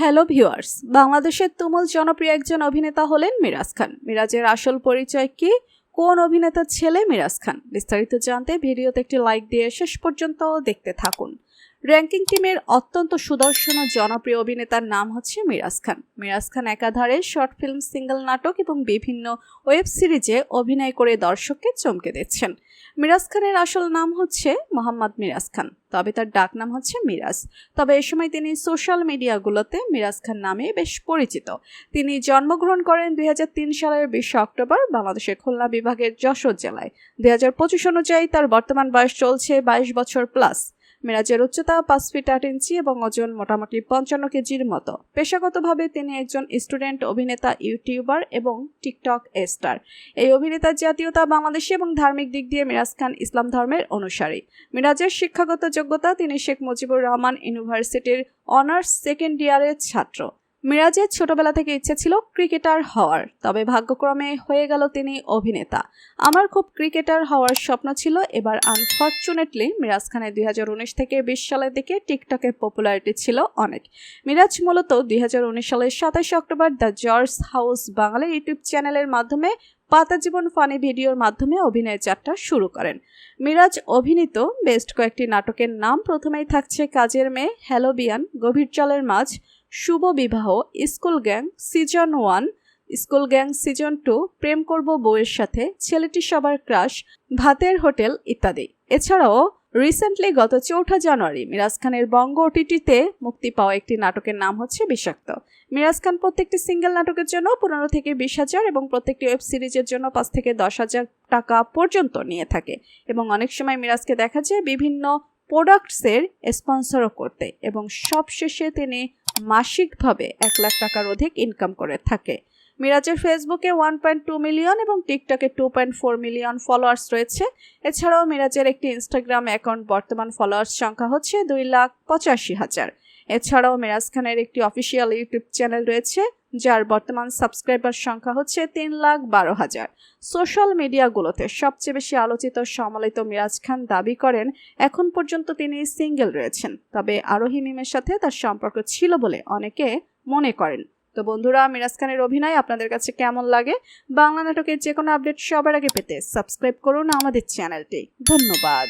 Hello viewers, বাংলাদেশের তুমুল জনপ্রিয় একজন অভিনেতা হলেন মিরাজ খান। মিরাজের আসল পরিচয় কি? কোন অভিনেতার ছেলে মিরাজ খান? বিস্তারিত জানতে ভিডিওতে একটি লাইক দিয়ে শেষ পর্যন্ত দেখতে থাকুন। র্যাঙ্কিং টিমের অত্যন্ত সুদর্শন ও জনপ্রিয় অভিনেতার নাম হচ্ছে মিরাজ খান। মিরাজ খান একাধারে শর্ট ফিল্ম সিঙ্গেল নাটক এবং বিভিন্ন ওয়েব সিরিজে অভিনয় করে দর্শককে চমকে দিচ্ছেন। মিরাজ খানের আসল নাম হচ্ছে মোহাম্মদ মিরাজ খান, তবে তার ডাক নাম হচ্ছে মিরাজ। তবে এ সময় তিনি সোশ্যাল মিডিয়াগুলোতে মিরাজ খান নামে বেশ পরিচিত। তিনি জন্মগ্রহণ করেন দুই হাজার তিন সালের বিশে অক্টোবর বাংলাদেশের খুলনা বিভাগের যশোর জেলায়। দুই হাজার পঁচিশ অনুযায়ী তার বর্তমান বয়স চলছে বাইশ বছর প্লাস মিরাজের উচ্চতা পাঁচ ফিট আট ইঞ্চি এবং ওজন মোটামুটি পঞ্চান্ন কেজির মতো। পেশাগতভাবে তিনি একজন স্টুডেন্ট, অভিনেতা, ইউটিউবার এবং টিকটক স্টার। এই অভিনেতার জাতীয়তা বাংলাদেশি এবং ধার্মিক দিক দিয়ে মিরাজ খান ইসলাম ধর্মের অনুসারী। মিরাজের শিক্ষাগত যোগ্যতা তিনি শেখ মুজিবুর রহমান ইউনিভার্সিটির অনার্স সেকেন্ড ইয়ারের ছাত্র। মিরাজের ছোটবেলা থেকে ইচ্ছে ছিল ক্রিকেটার হওয়ার, তবে ভাগ্যক্রমে হয়ে গেল তিনি অভিনেতা। আমার খুব ক্রিকেটার হওয়ার স্বপ্ন ছিল, এবার আনফর্চুনেটলি মিরাজ খানের দুই হাজার উনিশ থেকে বিশ সালের দিকে টিকটকের পপুলারিটি ছিল অনেক। মিরাজ মূলত দুই হাজার উনিশ সালের সাতাশে October the George house Bangla YouTube চ্যানেলের মাধ্যমে পাতা জীবন ফানি ভিডিওর মাধ্যমে অভিনয়ের যাত্রা শুরু করেন। মিরাজ অভিনীত বেস্ট কয়েকটি নাটকের নাম প্রথমেই থাকছে কাজের মেয়ে হ্যালোবিয়ান গভীর জলের মাঝ Shubho Bibaho, school gang, season one, school gang season two, প্রেম করব বউয়ের সাথে, ছেলেটি সবার ক্রাশ, ভাতের হোটেল ইত্যাদি। এছাড়াও রিসেন্টলি গত চৌঠা জানুয়ারি, মিরাজ খানের বঙ্গ ওটিটিতে মুক্তি পাওয়া একটি নাটকের নাম হচ্ছে বিষাক্ত। মিরাজ খান প্রত্যেকটি সিঙ্গেল নাটকের জন্য পনেরো থেকে বিশ হাজার এবং প্রত্যেকটি ওয়েব সিরিজের জন্য পাঁচ থেকে দশ হাজার টাকা পর্যন্ত নিয়ে থাকে এবং অনেক সময় মিরাজকে দেখা যায় বিভিন্ন প্রোডাক্টসের স্পন্সরও করতে এবং সবশেষে তিনি মাসিকভাবে এক লাখ টাকার অধিক ইনকাম করে থাকে। মিরাজের ফেসবুকে ওয়ান পয়েন্ট টু মিলিয়ন এবং টিকটকে two point four million followers রয়েছে। এছাড়াও মিরাজের একটি ইনস্টাগ্রাম অ্যাকাউন্ট বর্তমান ফলোয়ার্স সংখ্যা হচ্ছে দুই লাখ পঁচাশি হাজার। এছাড়াও মিরাজ খানের একটি অফিসিয়াল ইউটিউব চ্যানেল রয়েছে। যার বর্তমান সাবস্ক্রাইবার সংখ্যা হচ্ছে তিন লাখ বারো হাজার। সোশ্যাল মিডিয়াগুলোতে সবচেয়ে বেশি আলোচিত সমালিত মিরাজ খান দাবি করেন, এখন পর্যন্ত তিনি সিঙ্গেল রয়েছেন। তবে আরোহী মিমের সাথে তার সম্পর্ক ছিল বলে অনেকে মনে করেন। তো বন্ধুরা, মিরাজ খানের অভিনয় আপনাদের কাছে কেমন লাগে? বাংলা নাটকের যে কোনো আপডেট সবার আগে পেতে সাবস্ক্রাইব করুন আমাদের চ্যানেলটি ধন্যবাদ।